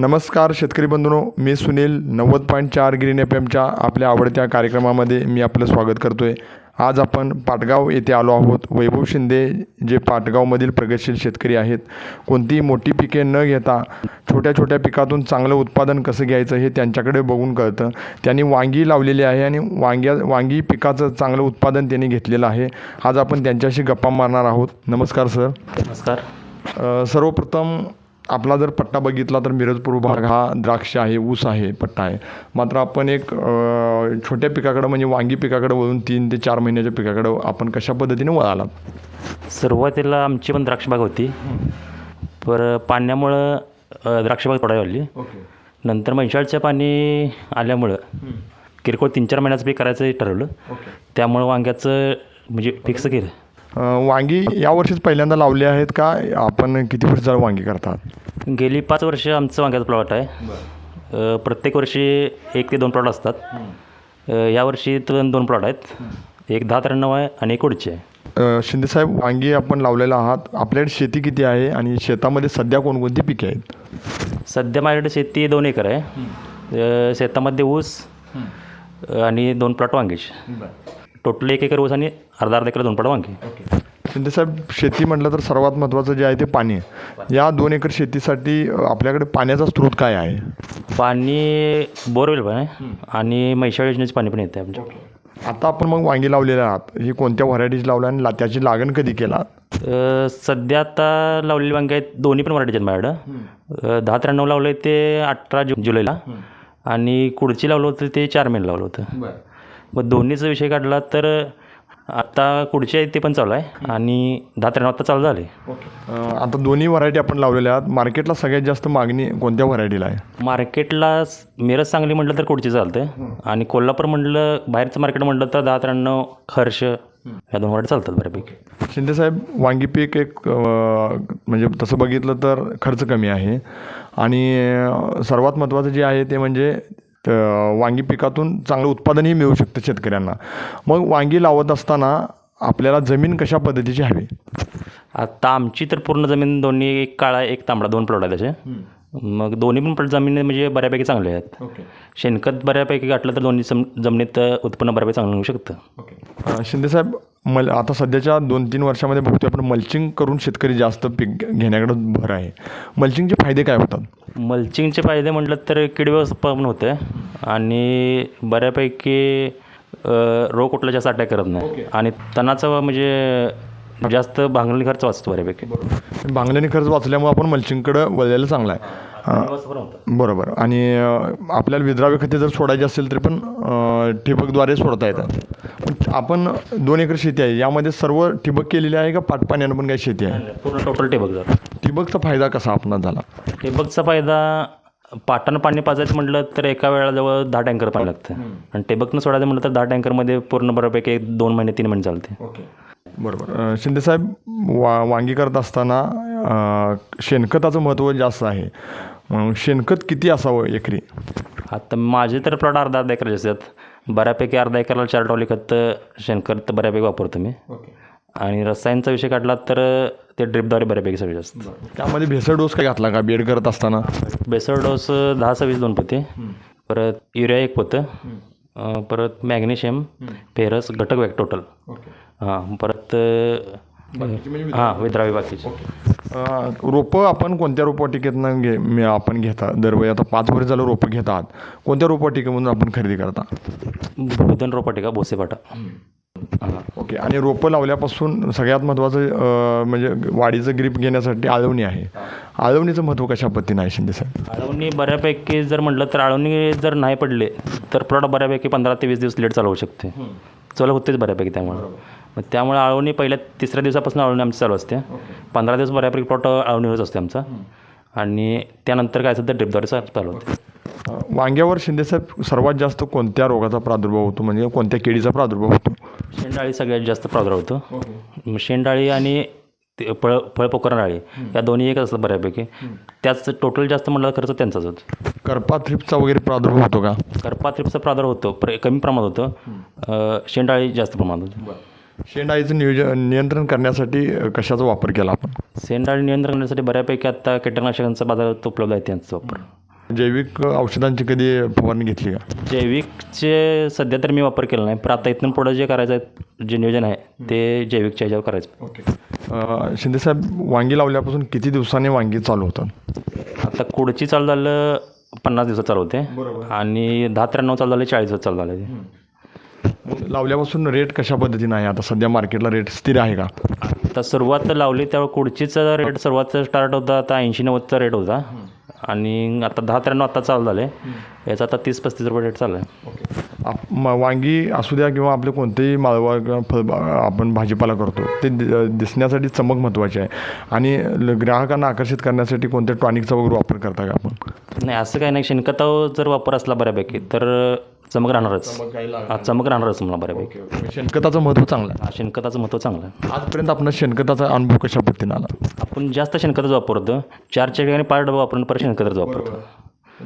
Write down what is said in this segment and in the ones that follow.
नमस्कार शेतकरी बंधूंनो मी सुनील नव्वद पॉईंट चार ग्रीन एफ एमच्या आपल्या आवडत्या कार्यक्रमामध्ये मी आपलं स्वागत करतो आहे आज आपण पाटगाव येथे आलो आहोत. वैभव शिंदे जे पाटगावमधील प्रगतशील शेतकरी आहेत कोणतीही मोठी पिके न घेता छोट्या छोट्या पिकातून चांगलं उत्पादन कसं घ्यायचं हे त्यांच्याकडे बघून कळतं. त्यांनी वांगी लावलेली आहे आणि वांग्या वांगी पिकाचं चांगलं उत्पादन त्यांनी घेतलेलं आहे. आज आपण त्यांच्याशी गप्पा मारणार आहोत. नमस्कार सर. नमस्कार. सर्वप्रथम आपला जर पट्टा बघितला तर मिरजपूर भाग हा द्राक्ष आहे ऊस आहे पट्टा आहे. मात्र आपण एक छोट्या पिकाकडं म्हणजे वांगी पिकाकडं वळून तीन ते चार महिन्याच्या पिकाकडं आपण कशा पद्धतीने वळालात सुरुवातीला आमची पण द्राक्षबाग होती. पर पाण्यामुळं द्राक्षबाग तोडावी लागली. नंतर म्हैसाळच्या पाणी आल्यामुळं किरकोळ तीन चार महिन्याचं पीक करायचं ठरवलं. त्यामुळं वांग्याचं म्हणजे फिक्स केलं. वांगी यावर्षीच पहिल्यांदा लावले आहेत का? आपण किती वर्ष झालं वांगी करतात? गेली पाच वर्ष आमचं वांग्याचं प्लॉट आहे. प्रत्येक वर्षी एक ते दोन प्लॉट असतात. यावर्षी तर दोन प्लॉट आहेत. एक दहा त्र्याण्णव आहे आणि एक उडची आहे. शिंदेसाहेब वांगी आपण लावलेलं आहात. आपल्याकडे शेती किती आहे आणि शेतामध्ये सध्या कोणकोणती पिके आहेत? सध्या माझ्याकडे शेती दोन एकर आहे. शेतामध्ये ऊस आणि दोन प्लॉट वांग्याचे टोटल एक एकर ऊस आणि अर्धा अर्धा एकर दोन प्लॉट वांगे. शिंदेसाहेब शेती म्हटलं तर सर्वात महत्त्वाचं जे आहे ते पाणी या दोन एकर शेतीसाठी आपल्याकडे पाण्याचा स्रोत काय आहे? पाणी बोरवेल पण आहे आणि म्हैसाळ योजनेचे पाणी पण येते आमच्या. आता आपण मग वांगी लावलेले आहात. ही कोणत्या व्हरायटीज लावल्या आणि ला- त्याची लागण कधी केला? सध्या आता लावलेली वांगे आहेत दोन्ही पण मराठीचे आहेत माझ्याकडं. दहा त्र्याण्णव लावलं आहे ते अठरा जु जुलैला. आणि कुडची लावलं होतं ते चार महिने लावलं होतं. मग दोन्हीचा विषय काढला तर आता कुडचे आहे ते पण चालू आहे आणि दहा त्र्याण्णव आता चालू झाले. आता दोन्ही व्हरायटी आपण लावलेल्या आहात. मार्केटला सगळ्यात जास्त मागणी कोणत्या व्हरायटीला आहे? मार्केटला मिरज सांगली म्हटलं तर कुडची चालतं. आणि कोल्हापूर म्हटलं बाहेरचं मार्केट म्हटलं तर दहा त्र्याण्णव हर्ष या दोन वाटे चालतात बऱ्यापैकी. शिंदेसाहेब वांगी पीक एक म्हणजे तसं बघितलं तर खर्च कमी आहे. आणि सर्वात महत्त्वाचं जे आहे ते म्हणजे अ, वांगी पिकातून चांगलं उत्पादनही मिळू शकतं शेतकऱ्यांना. मग वांगी लावत असताना आपल्याला जमीन कशा पद्धतीची हवी? आता आमची तर पूर्ण जमीन दोन्ही एक काळा एक तांबडा दोन प्लॉट आहे त्याचे मग दोन्ही पण प्लॉट जमीन म्हणजे बऱ्यापैकी चांगले आहेत. शेणखत बऱ्यापैकी गाठलं तर दोन्ही जम जमिनीत उत्पन्न बऱ्यापैकी चांगलं होऊ शकतं. अ, शिंदेसाहेब मल आता सध्याच्या दोन तीन वर्षामध्ये बघतोय आपण मल्चिंग करून शेतकरी जास्त पीक घेण्याकडे भर आहे. मल्चिंगचे फायदे काय होतात? मल्चिंगचे फायदे म्हटलं तर कीड व्यवस्थापन होतं आणि बऱ्यापैकी रोग कुठला जास्त अटॅक करत नाही. आणि तणाचा म्हणजे जास्त भांगणी खर्च वाचतो बऱ्यापैकी. बांगल्याने खर्च वाचल्यामुळे आपण मल्चिंगकडं वळलेलं चांगलं आहे. बरोबर. आणि आपल्याला विद्राव्य खते जर सोडायची असेल तरी पण ठिबकद्वारे सोडता येतात. पण आपण दोन एकर शेती आहे. यामध्ये सर्व ठिबक केलेली आहे का पाटपाण्यानं पण काही शेती आहे? पूर्ण टोटल टेबक जर ठिबकचा फायदा कसा आपणास झाला? टेबकचा फायदा पाटानं पाणी पाजायचं म्हटलं तर एका वेळेला जवळ दहा टँकर पाणी लागतं. आणि टेबकनं सोडायचं म्हटलं तर दहा टँकरमध्ये पूर्ण बऱ्यापैकी एक दोन महिने तीन महिने चालते. बरोबर. शिंदेसाहेब वा वांगी करत असताना शेणखताचं महत्त्व जास्त आहे. शेणखत किती असावं एकरी? आता माझे तर प्लॉट अर्धा अर्धा एकर असतात बऱ्यापैकी अर्धा एकरला चार टॉली खत शेणखत बऱ्यापैकी वापरतो मी. आणि रसायनचा विषय काढला तर ते ड्रिपद्वारे बऱ्यापैकी सगळे असतं त्यामध्ये भेसळ डोस काय घातला का? बेड करत असताना? बेसळ डोस दहा सव्वीस दोन पोते. परत युरिया एक पोतं. परत मॅग्नेशियम फेरस घटक वेग टोटल हां परत हां विद्रावी बाकीचे. रोपं आपण कोणत्या रोपवाटिकेतनं घे मी आपण घेता दरवेळी आता पाच वर्ष झालं रोपं घेत आहात कोणत्या रोपवाटिकेमधून आपण खरेदी करता? बहुधन रोपाटिका बोसेपाटा. ओके आणि रोपं लावल्यापासून सगळ्यात महत्त्वाचं म्हणजे वाढीचं ग्रीप घेण्यासाठी आळवणी आहे. आळवणीचं महत्त्व कशा पद्धतीनं आहे शिंदे साहेब? आळवणी बऱ्यापैकी जर म्हटलं तर आळवणी जर नाही पडले तर प्लॉट बऱ्यापैकी पंधरा ते वीस दिवस लेट चालू होऊ शकते. चालू होतेच बऱ्यापैकी त्यामुळे. मग त्यामुळे आळवणी पहिल्या तिसऱ्या दिवसापासून आळवणी आमची चालू असते. पंधरा दिवस बऱ्यापैकी प्लॉट आळवणीवरच असते आमचा. आणि त्यानंतर काय तर ड्रिपद्वारे चालू होते. वांग्यावर शिंदेसाहेब सर्वात जास्त कोणत्या रोगाचा प्रादुर्भाव होतो? म्हणजे कोणत्या किडीचा प्रादुर्भाव होतो? शेंडाळी सगळ्यात जास्त प्रादुर्भाव होतो. शेंडाळी आणि ते फळ फळपोकरण अळी या दोन्ही एकच असतात बऱ्यापैकी. त्याच टोटल जास्त म्हटलं खर्च त्यांचाच होतो. करपा थ्रिप्सचा वगैरे प्रादुर्भाव होतो का? करपा थ्रिप्सचा प्रादुर्भाव होतो. प्र कमी प्रमाणात होतं. शेंडाळी जास्त प्रमाणात होतं. शेंडाईचं नियोजन नियंत्रण करण्यासाठी कशाचा वापर केला आपण? शेंडाळी नियंत्रण करण्यासाठी बऱ्यापैकी आता कीटकनाशकांचा बाजारात उपलब्ध आहे त्यांचा वापर. जैविक औषधांची कधी फवारणी घेतली का? जैविकचे सध्या तर मी वापर केला नाही पण आता इथून पुढं जे करायचं आहे जे नियोजन आहे ते जैविकच्या ह्याच्यावर करायचं. ओके. शिंदेसाहेब वांगी लावल्यापासून किती दिवसांनी वांगी चालू होतात? आता कुडची चालू झालं पन्नास दिवसात चालू होते आणि दहा त्र्याण्णव चालू झाले चाळीस दिवसात चालू झाले. लावल्यापासून रेट कशा पद्धतीने आहे? आता सध्या मार्केटला रेट स्थिर आहे का? आता सुरुवात लावली त्यावेळी कुडचीचा रेट सुरुवात स्टार्ट होता आता ऐंशी नव्वदचा रेट होता आणि आता दहा त्र्याण्णव आता चालू झाले याचा आता तीस पस्तीस रुपये रेट चालू आहे. आप- म- वांगी असू द्या किंवा आपले कोणतेही माळवा किंवा फळ आपण भाजीपाला करतो ते दि- दिसण्यासाठी चमक महत्त्वाची आहे. आणि ल- ग्राहकांना आकर्षित करण्यासाठी कोणत्या टॉनिकचा वगैरे वापर करता का आपण? नाही असं काही नाही. शेणखतावर जर वापर असला बऱ्यापैकी तर चमक राहणारच. हा, चमक राहणारच मला बऱ्यापैकी. शेणखताचं महत्त्व चांगलं हा, शेणखताचं महत्त्व चांगलं आहे. आहे आजपर्यंत आपण शेणखताचा अनुभव कशा पद्धतीने आला? आपण जास्त शेणखतच वापरतो. चारच्या ठिकाणी पाच डबा वापरून परत शेणखतच वापरतो.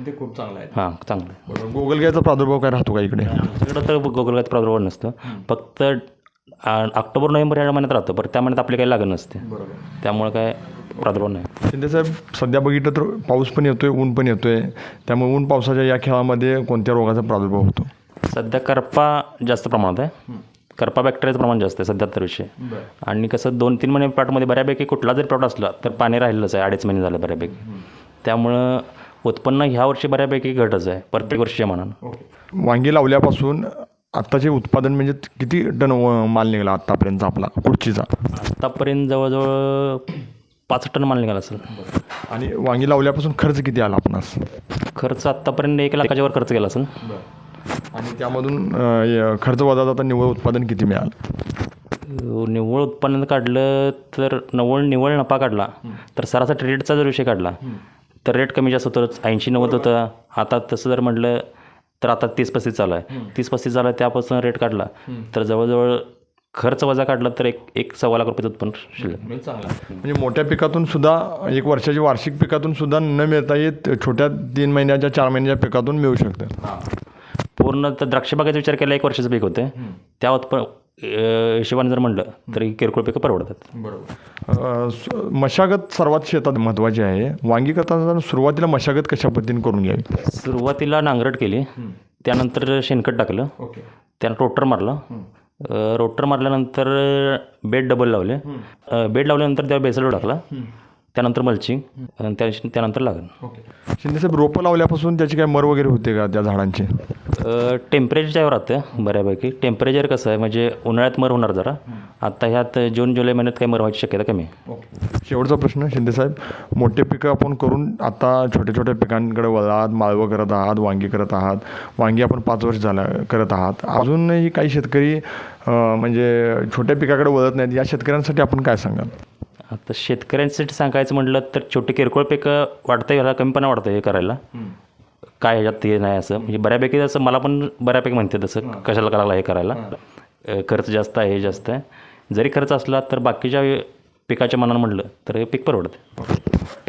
ते खूप चांगलं आहे. हां चांगलं आहे. बरोबर गोगलगायचा प्रादुर्भाव काय राहतो का इकडे? आमच्याकडं तर गोगलगात प्रादुर्भाव नसतं. फक्त आ, ऑक्टोबर नोव्हेंबर या महिन्यात राहतं पण त्या महिन्यात आपली काही लागत नसते. त्यामुळे काय प्रादुर्भाव नाही. शिंदेसाहेब सध्या बघितलं तर पाऊस पण येतोय ऊन पण येतोय. त्यामुळे ऊन पावसाच्या या खेळामध्ये कोणत्या रोगाचा प्रादुर्भाव होतो? सध्या करपा जास्त प्रमाणात आहे. करपा बॅक्टेरियाचं प्रमाण जास्त आहे सध्या तर विषय. आणि कसं दोन तीन महिने प्लॉटमध्ये बऱ्यापैकी कुठला जरी प्लॉट असला तर पाणी राहिलंच आहे अडीच महिने झाले बऱ्यापैकी. त्यामुळं उत्पन्न ह्या वर्षी बऱ्यापैकी घटच आहे प्रत्येक वर्षीच्या मानानं वांगी लावल्यापासून आत्ताचे उत्पादन म्हणजे किती टन माल निघाला आत्तापर्यंत आपला कुडचीचा आत्तापर्यंत जवळजवळ पाच टन माल निघाला असेल आणि वांगी लावल्यापासून खर्च किती आला आपणास? खर्च आत्तापर्यंत एक लाखाच्या वर खर्च केला असेल आणि त्यामधून खर्च वजा जाता निव्वळ उत्पादन किती मिळालं? निव्वळ उत्पन्न काढलं तर निव्वळ निव्वळ नफा काढला तर सरासरी रेटचा जर विषय काढला तर रेट कमी जास्त होतं ऐंशी नव्वद होतं. आता तसं जर म्हटलं तर आता तीस पस्तीस चालू आहे. तीस पस्तीस झालं त्यापासून रेट काढला. तर जवळजवळ खर्च वजा काढला तर एक एक सव्वा लाख रुपये उत्पन्न शिल्लक. म्हणजे मोठ्या पिकातून सुद्धा एक वर्षाची वार्षिक पिकातून सुद्धा न मिळता येत छोट्या तीन महिन्याच्या चार महिन्याच्या पिकातून मिळू शकतं. पूर्ण तर द्राक्ष बागेचा विचार केला एक वर्षाचं पीक होते. त्या उत्प अं, हिशोबाने जर म्हणलं तर किरकोळ पिकं परवडतात. स- मशागत सर्वात शेतात महत्त्वाची आहे. वांगी करताना सुरुवातीला मशागत कशा पद्धतीने करून घ्यावी? सुरुवातीला नांगरट केली त्यानंतर शेणखत टाकलं त्यानं रोटर मारलं. रोटर मारल्यानंतर बेड डबल लावले. बेड लावल्यानंतर त्यावर बेसल टाकला. त्यानंतर मल्चिंग आणि त्या त्यानंतर लागण. शिंदेसाहेब रोपं लावल्यापासून त्याची काय मर वगैरे होते का त्या झाडांची? टेम्परेचरच्यावर राहतं बऱ्यापैकी. टेम्परेचर कसं आहे म्हणजे उन्हाळ्यात मर होणार जरा. आता ह्यात जून जुलै महिन्यात काही मर व्हायची शक्यता कमी आहे. शेवटचा प्रश्न शिंदेसाहेब मोठे पिकं आपण करून आता छोट्या छोट्या पिकांकडे वळात माळवं करत आहात वांगी करत आहात. वांगी आपण पाच वर्ष झालं करत आहात. अजूनही काही शेतकरी म्हणजे छोट्या पिकाकडे वळत नाहीत. या शेतकऱ्यांसाठी आपण काय सांगाल? आता शेतकऱ्यांसाठी सांगायचं म्हटलं तर छोटे किरकोळ पिकं वाढतं ह्याला कमीपणा वाढतं हे करायला. काय ह्याच्यात हे नाही असं. म्हणजे बऱ्यापैकी असं मला पण बऱ्यापैकी म्हणते तसं कशाला करायला हे करायला. खर्च जास्त आहे हे जास्त आहे. जरी खर्च असला तर बाकीच्या पिकाच्या मनानं म्हटलं तर हे पीक परवडतं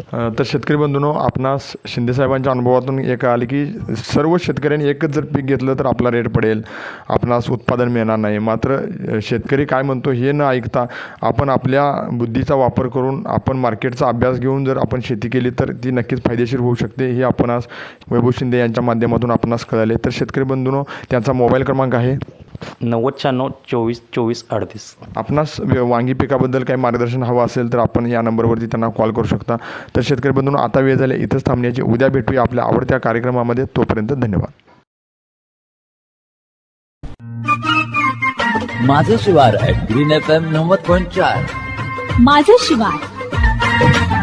तर शेतकरी बंधूनो आपणास शिंदेसाहेबांच्या अनुभवातून एक आले की सर्व शेतकऱ्यांनी एकच जर पीक घेतलं तर आपला रेट पडेल. आपणास उत्पादन मिळणार नाही. मात्र शेतकरी काय म्हणतो हे न ऐकता आपण आपल्या बुद्धीचा वापर करून आपण मार्केटचा अभ्यास घेऊन जर आपण शेती केली तर ती नक्कीच फायदेशीर होऊ शकते हे आपणास वैभव शिंदे यांच्या माध्यमातून आपणास कळाले. तर शेतकरी बंधूनो त्यांचा मोबाईल क्रमांक आहे नव्वद शहाण्णव चोवीस चोवीस अडतीस. आपणास व- वांगी पिकाबद्दल काही मार्गदर्शन हवं असेल तर आपण या नंबरवरती त्यांना कॉल करू शकता. तर शेतकरी बंधूंनो आता वेळ झाले इथंच थांबण्याची. उद्या भेटूया आपल्या आवडत्या कार्यक्रमामध्ये. तोपर्यंत धन्यवाद. माझं शिवार ग्रीन एफ एम नव्वद पॉईंट चार. माझं शिवार.